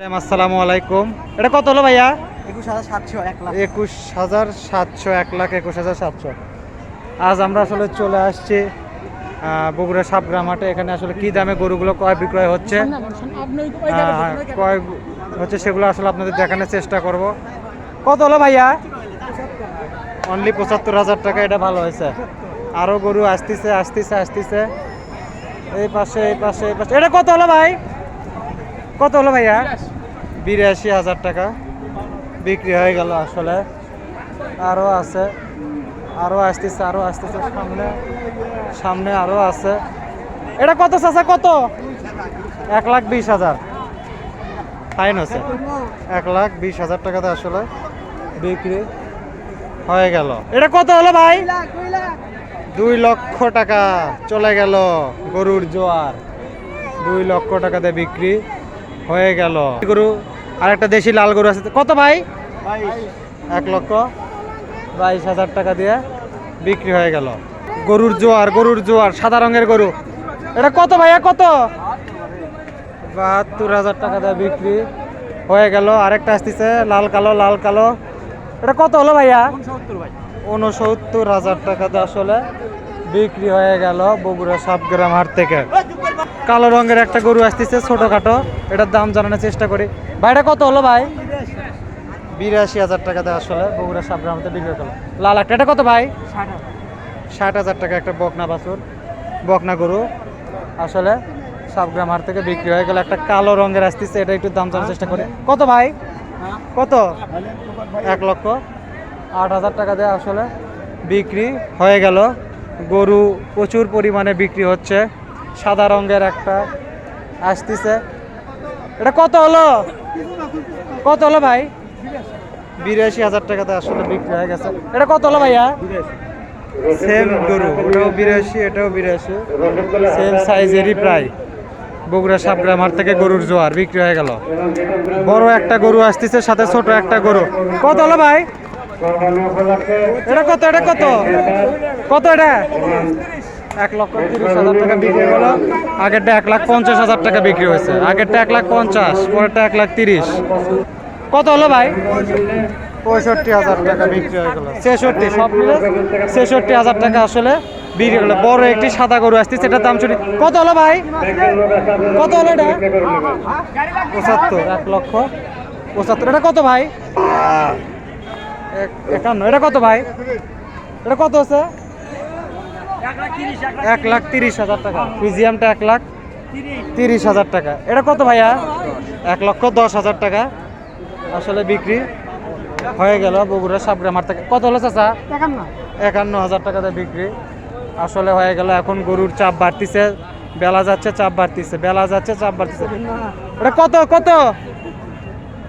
আসসালামু আলাইকুম। এটা কত হলো ভাইয়া? একুশ হাজার সাতশো এক লাখ। একুশ হাজার সাতশো এক লাখ একুশ হাজার সাতশো। আজ আমরা আসলে চলে আসছি বগুড়া সাবগ্রাম হাটে। এখানে আসলে কি দামে গরুগুলো ক্রয় বিক্রয় হচ্ছে? আহ, ক্রয় হচ্ছে সেগুলো আসলে আপনাদের দেখানোর চেষ্টা করব। কত হলো ভাইয়া? অনলি পঁচাত্তর হাজার টাকা এটা ভালো হয়েছে। আরও গরু আসতেছে আসতেছে আসতেছে। এই পাশে এই পাশে এই পাশে। এটা কত হলো ভাই? কত হলো ভাইয়া? বিরাশি হাজার টাকা বিক্রি হয়ে গেল আসলে। আরও আছে আরও আসতেছে আরও আসতেছে, সামনে সামনে আরও আছে। এটা কত চাচা, কত? এক লাখ বিশ হাজার। ফাইন হচ্ছে এক লাখ বিশ হাজার টাকাতে আসলে বিক্রি হয়ে গেল। এটা কত হলো ভাই? দুই লক্ষ টাকা চলে গেল গরুর জোয়ার। দুই লক্ষ টাকাতে বিক্রি হয়ে গেল। গরু আর একটা দেশি লাল গরু আছে। কত ভাই? এক লক্ষ। বাইশ হাজার টাকা দিয়ে বিক্রি হয়ে গেল। গরুর জোয়ার গরুর জোয়ার সাদা রঙের গরু। এটা কত ভাইয়া কত? বাহাত্তর হাজার টাকা দিয়ে বিক্রি হয়ে গেল। আরেকটা আসতেছে লাল কালো লাল কালো। এটা কত হলো ভাইয়া? উনসত্তর হাজার টাকা দিয়ে আসলে বিক্রি হয়ে গেল বগুড়া সাবগ্রাম হাট থেকে। কালো রঙের একটা গরু আসতেছে ছোটখাটো। এটার দাম জানানোর চেষ্টা করি। ভাইটা কত হলো ভাই? বিরাশি হাজার টাকা দেয় আসলে বগুড়া সাবগ্রাম হাটে বিক্রি হয়ে গেল লাল একটা এটা কত ভাই? ষাট হাজার। টাকা একটা বকনা বাছুর বকনা গরু। আসলে সাবগ্রাম হাট থেকে বিক্রি হয়ে গেল। একটা কালো রঙের আসতেছে এটা একটু দাম জানার চেষ্টা করি। কত ভাই? কত? এক লক্ষ। আট হাজার টাকা দেয় আসলে বিক্রি হয়ে গেল। গরু প্রচুর পরিমাণে বিক্রি হচ্ছে। সাদা রঙের একটা আসতেছে। এটা কত হলো? কত হলো ভাই? বিরাশি হাজার টাকাতে আসলে বিক্রি হয়ে গেছে। এটা কত হলো ভাইয়া? সেম গরু ওটাও বিরাশি এটাও বিরাশি। সেম সাইজেরই প্রায়। বগুড়া সাবগ্রাম হাট থেকে গরুর জোয়ার বিক্রি হয়ে গেল। বড় একটা গরু আসতেছে সাথে ছোট একটা গরু। কত হলো ভাই? এটা কত এটা কত? কত এটা? এক লক্ষ তিরিশ হাজার টাকা বিক্রি হলো। আগেরটা এক লাখ পঞ্চাশ হাজার টাকা বিক্রি হয়েছে। আগেরটা এক লাখ পঞ্চাশ পরেরটা এক লাখ তিরিশ। কত হলো ভাই? পঁয়ষট্টি হাজার টাকা বিক্রি হয়ে গেল। ছেষট্টি সব মিলে ছেষট্টি হাজার টাকা আসলে বিক্রি হলো। বড় একটি সাদা গরু আসছে সেটার দাম চুরি কত হলো ভাই? কত হলো এটা? পঁচাত্তর। এক লক্ষ পঁচাত্তর। এটা কত ভাই? এক- একান্ন। এটা কত ভাই? এটা কত আছে এক লাখ তিরিশ হাজার টাকা। ফিজিয়ামটা এক লাখ তিরিশ হাজার টাকা। এটা কত ভাইয়া? এক লক্ষ দশ হাজার টাকা। আসলে বিক্রি হয়ে গেল বগুড়া সাবগ্রামার থেকে। কত হলো চাচা? একান্ন। হাজার টাকাতে বিক্রি। আসলে হয়ে গেল এখন গরুর চাপ বাড়তিছে বেলা যাচ্ছে চাপ বাড়তিছে বেলা যাচ্ছে চাপ বাড়তিছে। এটা কত কত?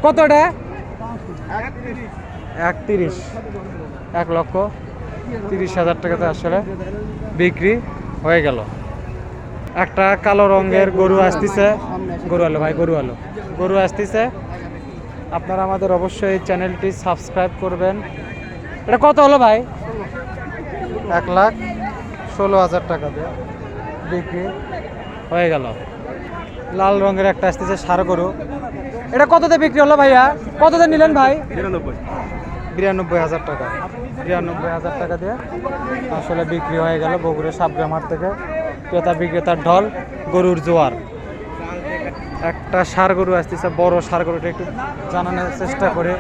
কত এটা? এক তিরিশ এক লক্ষ তিরিশ হাজার টাকাতে আসলে বিক্রি হয়ে গেল। একটা কালো রঙের গরু আসতেছে। গরু আলো ভাই গরু আলো। গরু আসতেছে। আপনারা আমাদের অবশ্যই এই চ্যানেলটি সাবস্ক্রাইব করবেন। এটা কত হলো ভাই? এক লাখ ষোলো হাজার টাকা দিয়ে বিক্রি হয়ে গেল। লাল রঙের একটা আসতেছে সার গরু। এটা কততে বিক্রি হলো ভাইয়া? কততে নিলেন ভাই? বিরানব্বই হাজার টাকা। বিরানব্বই হাজার টাকা দিয়ে আসলে বিক্রি হয়ে গেল বগুড়া সাবগ্রাম হাট থেকে। ক্রেতা বিক্রেতার ঢল গরুর জোয়ার। একটা সার গরু আসতেছে বড় সার গরুটা একটু জানানোর চেষ্টা করে।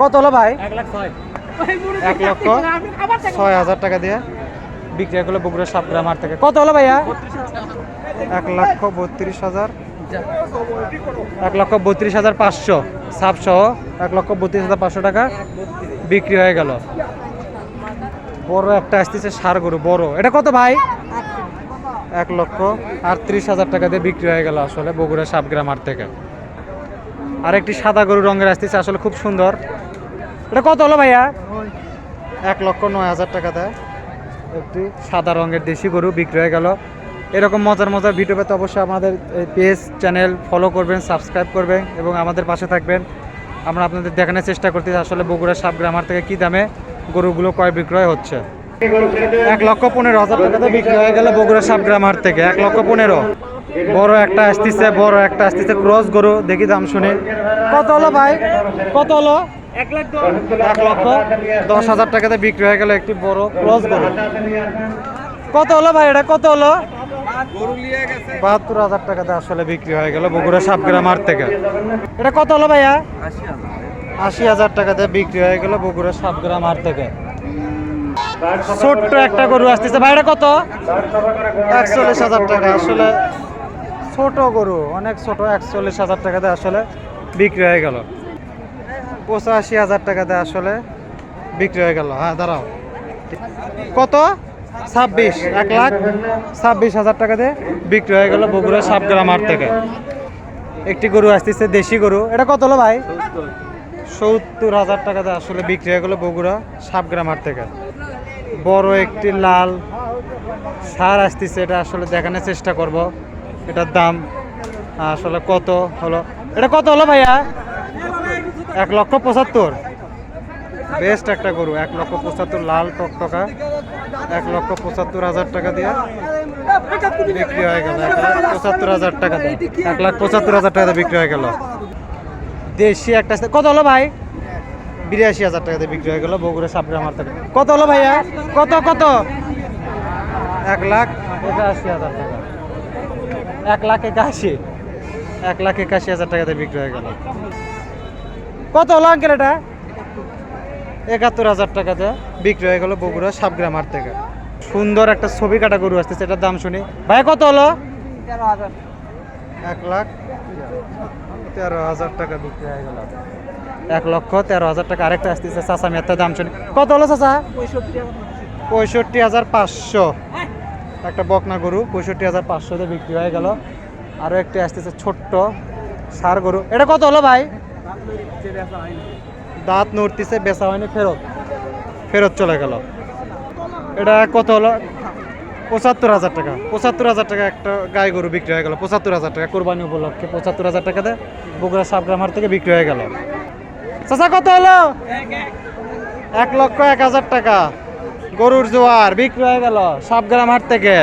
কত হলো ভাই? এক লক্ষ ছয় হাজার টাকা দিয়ে বিক্রি হলো বগুড়া সাবগ্রাম হাট থেকে। কত হলো ভাইয়া? এক লক্ষ বত্রিশ হাজার। এক লক্ষ বত্রিশ হাজার পাঁচশো। সাপ সহ এক লক্ষ বত্রিশ হাজার পাঁচশো টাকা বিক্রি হয়ে গেল। বড় একটা আসতেছে সার গরু, বড়। এটা কত ভাই? এক লক্ষ আটত্রিশ হাজার টাকা দিয়ে বিক্রি হয়ে গেল আসলে বগুড়া সাবগ্রাম হাট থেকে। আর একটি সাদা গরু রঙের আসতেছে, আসলে খুব সুন্দর। এটা কত হলো ভাইয়া? এক লক্ষ নয় হাজার টাকা দেয়। একটি সাদা রঙের দেশি গরু বিক্রি হয়ে গেল। এরকম মজার মজার ভিডিও পেতে অবশ্যই আমাদের পেজ চ্যানেল ফলো করবেন সাবস্ক্রাইব করবেন এবং আমাদের পাশে থাকবেন। আমরা আপনাদের দেখানোর চেষ্টা করতেছি আসলে বগুড়া সাবগ্রামার থেকে কী দামে গরুগুলো ক্রয় বিক্রয় হচ্ছে। এক লক্ষ পনেরো হাজার টাকাতে বিক্রি হয়ে গেল বগুড়া সাবগ্রামার থেকে। এক লক্ষ পনেরো। বড় একটা আসতেছে, বড় একটা আসতেছে, ক্রস গরু। দেখি দাম শুনে। কত হলো ভাই? কত হলো? এক লক্ষ দশ হাজার টাকাতে বিক্রি হয়ে গেল একটি বড় ক্রস গরু। কত হলো ভাই এটা? কত হলো? বাহাত্তর হাজার টাকাতে আসলে বিক্রি হয়ে গেল বগুড়া সাপগ্রাম মার থেকে। এটা কত হলো ভাইয়া? আশি হাজার টাকাতে বিক্রি হয়ে গেল বগুড়া সাপগ্রাম মার থেকে। ছোট্ট একটা গরু আসতেছে। ভাই, এটা কত? একচল্লিশ হাজার টাকা। আসলে ছোট গরু, অনেক ছোট, একচল্লিশ হাজার টাকাতে আসলে বিক্রি হয়ে গেল। পঁচাশি হাজার টাকাতে আসলে বিক্রি হয়ে গেল। হ্যাঁ দাঁড়াও। কত? ছাব্বিশ, এক লাখ ছাব্বিশ হাজার টাকাতে বিক্রি হয়ে গেল বগুড়া সাপগ্রাম হাট থেকে। একটি গরু আসতেছে, দেশি গরু। এটা কত হলো ভাই? সত্তর হাজার টাকাতে আসলে বিক্রি হয়ে গেল বগুড়া সাপগ্রাম হাট থেকে। বড় একটি লাল সার আসতেছে, এটা আসলে দেখানোর চেষ্টা করব। এটার দাম আসলে কত হলো? এটা কত হলো ভাইয়া? এক লক্ষ পঁচাত্তর। বেস্ট একটা গরু, এক লক্ষ পঁচাত্তর, লাল টকটকা। এক লক্ষ পঁচাত্তর হাজার টাকা দিয়ে বিক্রি হয়ে গেল। এক লাখ পঁচাত্তর হাজার টাকা দিয়ে। এক লাখ পঁচাত্তর হাজার টাকা বিক্রি হয়ে গেল। দেশি একটা কত হলো ভাই? বিরাশি হাজার টাকা দিয়ে বিক্রি হয়ে গেল বগুড়া সাপড়ে আমার থেকে কত হলো ভাইয়া? কত কত? এক লাখ একাশি হাজার টাকা। এক লাখ একাশি। এক লাখ একাশি হাজার টাকাতে বিক্রি হয়ে গেল। কত হলো আঙ্কেল এটা? একাত্তর হাজার টাকাতে বিক্রি হয়ে গেল বগুড়া সাপগ্রাম হাট থেকে। সুন্দর একটা ছবি কাটা গরু আসতেছে এটার দাম শুনি। ভাই কত হলো? এক লাখ তেরো হাজার টাকা বিক্রি হয়ে গেল। এক লক্ষ তেরো হাজার টাকা আরেকটা আসতেছে চাচা মেয়ের দাম শুনি। কত হলো চাচা? পঁয়ষট্টি হাজার পাঁচশো। একটা বকনা গরু পঁয়ষট্টি হাজার পাঁচশোতে বিক্রি হয়ে গেল। আরও একটি আসতেছে ছোট্ট সার গরু। এটা কত হলো ভাই? দাঁত নড়তিছে, বেচা হয়নি, ফেরত। ফেরত চলে গেল। এটা কত হলো? পঁচাত্তর হাজার টাকা। পঁচাত্তর হাজার টাকা একটা গাই গরু বিক্রি হয়ে গেল। পঁচাত্তর হাজার টাকা। কোরবানি উপলক্ষে পঁচাত্তর হাজার টাকাতে বগুড়া সাবগ্রামার থেকে বিক্রি হয়ে গেল। চাচা, কত হলো? এক লক্ষ এক হাজার টাকা। গরুর জোয়ার বিক্রি হয়ে গেল সাবগ্রাম হাট থেকে।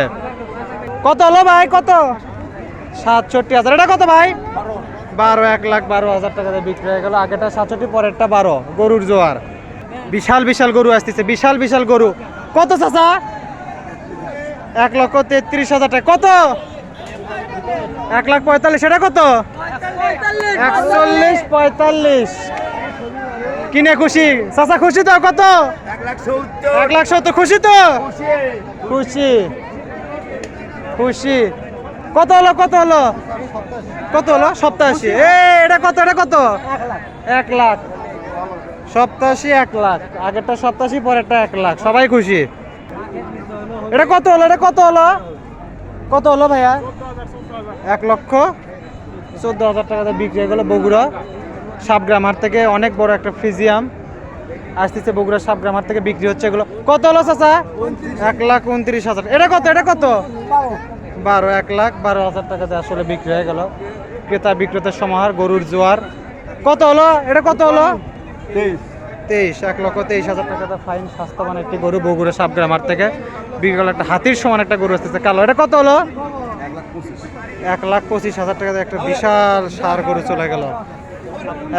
কত হলো ভাই? কত? সাতষট্টি হাজার। এটা কত ভাই? বারো, এক লাখ বারো হাজার টাকাতে বিক্রি হয়ে গেল। আগেটা সাতষট্টি, পরেরটা বারো। গরুর জোয়ার। বিশাল বিশাল গরু আসতেছে। বিশাল বিশাল গরু। কত চাচা? এক লক্ষ তেত্রিশ হাজার টাকা। কত? এক লাখ পঁয়তাল্লিশ। এটা কত? একচল্লিশ, পঁয়তাল্লিশ। কিনে খুশি? চাচা, খুশি তো? কত? এক লাখ সত্তর। খুশি তো? খুশি। খুশি। কত হলো কত হলো? কত হলো? সপ্তাশি। এ এটা কত এটা কত? এক লাখ। সপ্তাশি এক লাখ। আগেরটা সপ্তাশি, পরেরটা এক লাখ। সবাই খুশি? এটা কত হলো, এটা কত হলো? কত হলো ভাইয়া? এক লক্ষ। চোদ্দ হাজার টাকাতে বিক্রি হয়ে গেলো বগুড়া। সাবগ্রামার থেকে অনেক বড় একটা ফ্রিজিয়াম। আসতেছে বগুড়া সাবগ্রামার থেকে বিক্রি হচ্ছে এগুলো। কত হলো, চাচা? এক লাখ উনত্রিশ হাজার। এটা কত এটা কত? বারো এক লাখ বারো হাজার টাকাতে আসলে বিক্রি হয়ে গেল। ক্রেতা বিক্রেতার সমাহার গরুর জোয়ার। কত হলো? এটা কত হলো? তেইশ। এক লক্ষ তেইশ হাজার টাকাতে ফাইন স্বাস্থ্যবান একটি গরু বগুড়া সাবগ্রামার থেকে বিক্রি একটা হাতির সমান একটা গরু আসতেছে। কালো এটা কত হলো? এক লাখ পঁচিশ। হাজার টাকাতে একটা বিশাল সার গরু চলে গেল।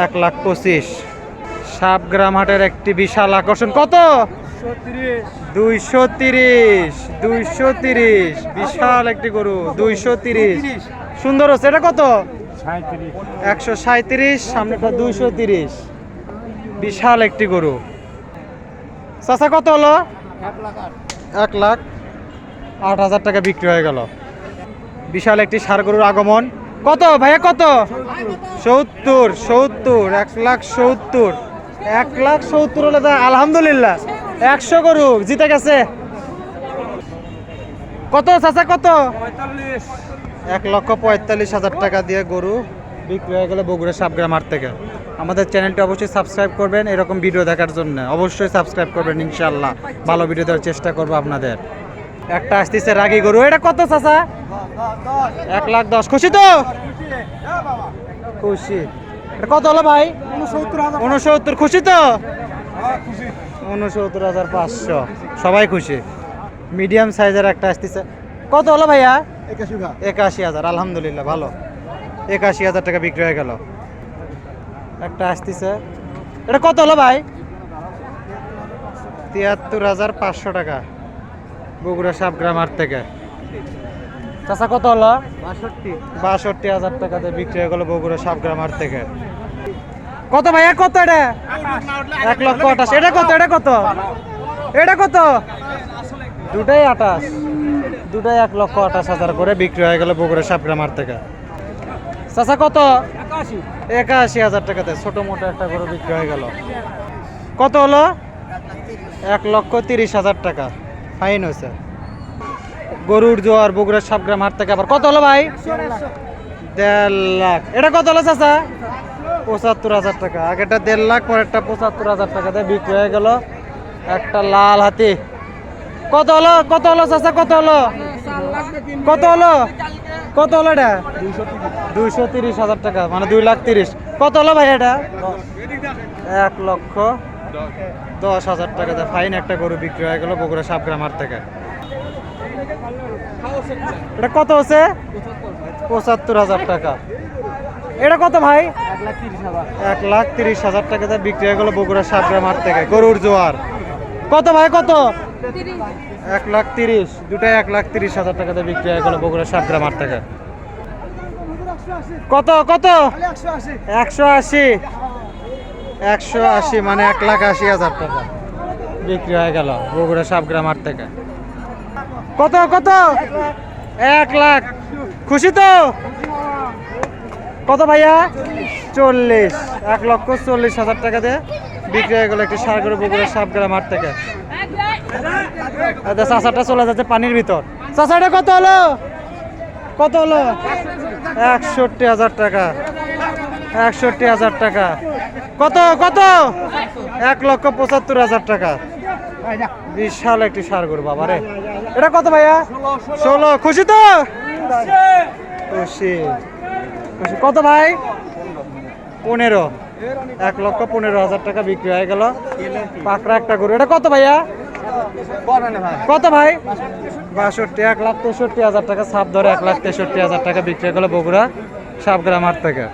এক লাখ পঁচিশ। সাবগ্রাম হাটের একটি বিশাল আকর্ষণ। কত? দুইশো তিরিশ। দুইশো তিরিশ বিশাল একটি গরু দুইশো তিরিশ। সুন্দর হচ্ছে এটা কত? একশো সাঁত্রিশ সামনেটা দুইশো তিরিশ। বিশাল একটি গরু। চাচা কত হলো? এক লাখ আট হাজার টাকা বিক্রি হয়ে গেল। বিশাল একটি সার গরুর আগমন। কত ভাইয়া কত? সত্তর সত্তর এক লাখ সত্তর। এক লাখ সত্তর হলে আলহামদুলিল্লাহ। একশো গরু জিতে গেছে। কত চাচা কত? এক লক্ষ পঁয়তাল্লিশ হাজার টাকা দিয়ে গরু বিক্রি হয়ে গেল বগুড়া সাবগ্রাম হাট থেকে। আমাদের চ্যানেলটি অবশ্যই সাবস্ক্রাইব করবেন এরকম ভিডিও দেখার জন্য। অবশ্যই সাবস্ক্রাইব করবেন ইনশাল্লাহ ভালো ভিডিও দেওয়ার চেষ্টা করব আপনাদের। একটা আসতেছে রাগি গরু। এটা কত চাচা? এক লাখ দশ। খুশি তো? খুশি। এটা কত হলো ভাই? উনসত্তর খুশি তো? উনসত্তর হাজার পাঁচশো। সবাই খুশি। মিডিয়াম সাইজের একটা আসতেছে। কত হলো ভাইয়া? একাশি হাজার। আলহামদুলিল্লাহ ভালো। একাশি হাজার টাকা বিক্রি হয়ে গেল। একটা আসতেছে। এটা কত হলো ভাই? তিয়াত্তর হাজার পাঁচশো টাকা বগুড়া সাবগ্রাম হাট থেকে। চাষা কত হলো? বাষট্টি। বাষট্টি হাজার টাকাতে বিক্রি হয়ে গেল বগুড়া সাবগ্রাম হাট থেকে। কত ভাইয়া কত এটা? এক লক্ষ আঠাশ। এটা কত? এটা কত? এটা কত? দুটাই আঠাশ। দুটাই এক লক্ষ আঠাশ হাজার করে বিক্রি হয়ে গেল বগুড়া সাবগ্রাম হাট থেকে। চাচা কত? একাশি। হাজার টাকাতে ছোট মোটো একটা গরু বিক্রি হয়ে গেল। কত হলো? এক লক্ষ তিরিশ হাজার টাকা। ফাইন হয়েছে। গরুর জোয়ার বগুড়া সাবগ্রাম হাট থেকে আবার কত হলো ভাই? দেড় লাখ। এটা কত হলো চাচা? পঁচাত্তর হাজার টাকা। আগেটা দেড় লাখ, পরেরটা পঁচাত্তর হাজার টাকাতে বিক্রি হয়ে গেল। একটা লাল হাতি। কত হলো? কত হলো চাচা? কত হলো? কত হলো? কত হলো এটা? দুইশো তিরিশ হাজার টাকা মানে দুই লাখ তিরিশ। কত হলো ভাই এটা? এক লক্ষ দশ হাজার টাকাতে ফাইন একটা গরু বিক্রি হয়ে গেল বগুড়া সাবগ্রাম হাট থেকে। এটা কত হচ্ছে? পঁচাত্তর হাজার টাকা। এটা কত ভাই? এক লাখ তিরিশ হাজার টাকাতে বিক্রি হয়ে গেল বগুড়া সাবগ্রাম হাট থেকে, গরুর জোয়ার। কত ভাই, কত? এক লাখ তিরিশ দুটাই এক লাখ তিরিশ হাজার টাকাতে বিক্রি হয়ে গেল বগুড়া সাবগ্রাম হাট থেকে। কত কত? একশো আশি। একশো আশি মানে এক লাখ আশি হাজার টাকা বিক্রি হয়ে গেল বগুড়া সাবগ্রাম হাট থেকে। কত কত? এক লাখ। খুশি তো? কত ভাইয়া? চল্লিশ, এক লক্ষ চল্লিশ হাজার টাকা দিয়ে বিক্রি হয়ে গেল একটি সার করে বগুড়া সাবগ্রাম হাট থেকে। চাষাটা চলে যাচ্ছে পানির ভিতর। চাষাটা কত হলো? কত হলো? একষট্টি হাজার টাকা। একষট্টি হাজার টাকা। কত কত? এক লক্ষ পঁচাত্তর হাজার টাকা। বিশাল একটি সার গরু বাবা রে। এটা কত ভাইয়া? ষোলো। খুশি তো? খুশি। খুশি। কত ভাই? পনেরো, এক লক্ষ পনেরো হাজার টাকা বিক্রি হয়ে গেল। পাকড়া একটা গরু। এটা কত ভাইয়া? কত ভাই? বাষট্টি, এক লাখ তেষট্টি হাজার টাকা। সাপ ধরে এক লাখ তেষট্টি হাজার টাকা বিক্রি হয়ে গেল বগুড়া সাবগ্রাম হাট থেকে।